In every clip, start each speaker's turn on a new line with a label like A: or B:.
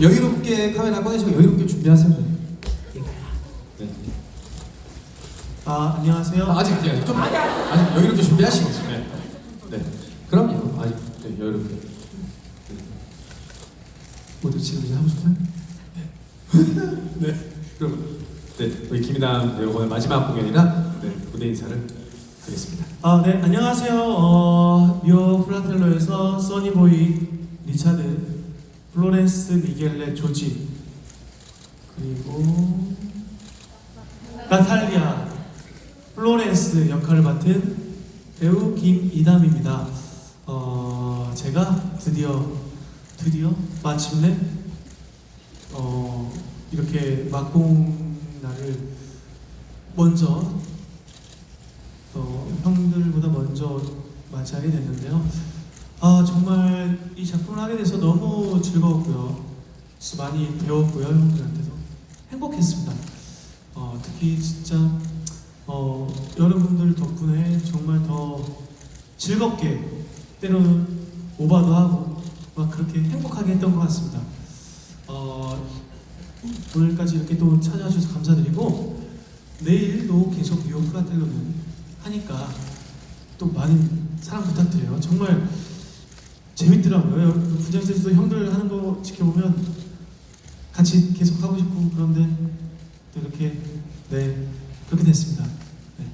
A: 여유롭게 카메라 꺼내시고 여유롭게 준비하세요. 네.
B: 아 안녕하세요.
A: 아, 아직 아직 좀 아직 여유롭게 준비하시고. 네. 네. 그럼요. 아직 네, 여유롭게. 네. 모두 지금 이제 하고 싶어요? 네. 그럼 네 우리 김이담 배우 오늘 마지막 공연이라 네, 무대 인사를 하겠습니다.
B: 아 네 안녕하세요. 어, 미오 플라텔로에서 써니보이 리차드, 플로렌스 미겔레 조지 그리고 나탈리아 플로렌스 역할을 맡은 배우 김이담입니다. 어 제가 드디어 드디어 마침내 어 이렇게 막공 날을 먼저 어, 형들보다 먼저 맞이하게 됐는데요. 아 정말 이 작품을 하게 돼서 너무 즐거웠고요. 진짜 많이 배웠고요 형들한테서 행복했습니다. 어, 특히 진짜 어, 여러분들 덕분에 정말 더 즐겁게 때로는 오바도 하고 막 그렇게 행복하게 했던 것 같습니다. 어, 오늘까지 이렇게 또 찾아주셔서 감사드리고 내일도 계속 미오 프라텔로는 하니까 또 많은 사랑 부탁드려요. 정말 재밌더라고요. 부장센스도 형들 하는 거 지켜보면 같이 계속 하고 싶고 그런데 또 이렇게 네 그렇게 됐습니다. 네.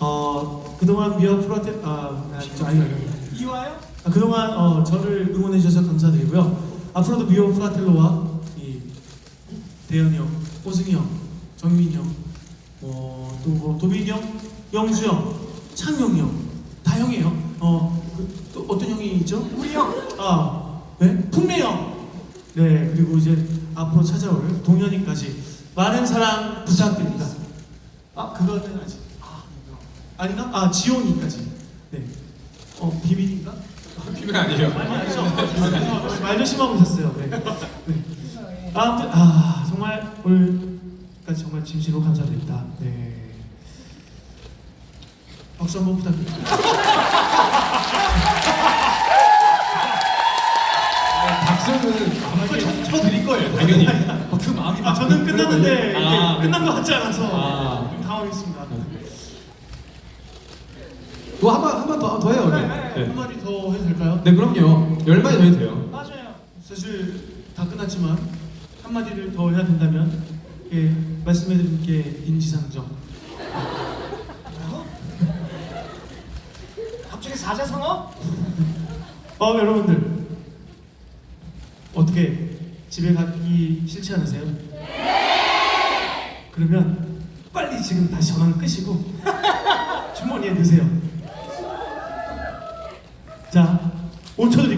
B: 어 그동안 미오 프라텔 아 아니 아니
C: 이와요?
B: 아, 그동안 어, 저를 응원해 주셔서 감사드리고요. 앞으로도 미오 프라텔로와 이 대현이 형, 호승이 형, 정민이 형, 어, 또 뭐 도빈이 형, 영수 형, 창용이 형, 다 형이에요. 어, 그, 또 있죠?
C: 우리 형.
B: 아, 네, 풍미 형. 네, 그리고 이제 앞으로 찾아올 동현이까지 많은 사랑 부탁드립니다. 아, 그거는 아직 아, 아닌가? 아, 지온이까지. 네. 어, 비밀인가?
A: 비밀 아니에요.
B: 아니 아니죠. 말 조심하고 있었어요. 네. 네. 아무튼 아 정말 오늘까지 정말 진심으로 감사드립니다. 네. 박수 한번 부탁드립니다.
A: 어, 그 마음이
B: 아 저는 끝났는데 이게
A: 아,
B: 끝난 것 같지 않아서
A: 아.
B: 좀 당황했습니다.
A: 뭐한번 한번더더 해요. 네. 네.
B: 한 마디 더 해도 될까요?
A: 네 그럼요. 열 마디 더 해도 돼요.
C: 맞아요.
B: 사실 다 끝났지만 한 마디를 더 해야 된다면 예, 말씀해드린 게 인지상정.
C: 갑자기 사자성어?
B: 어 여러분들 어떻게 집에 가기 싫지 않으세요? 네. 그러면 빨리 지금 다시 전화를 끄시고 주머니에 넣으세요. 자, 5초 드릴게요.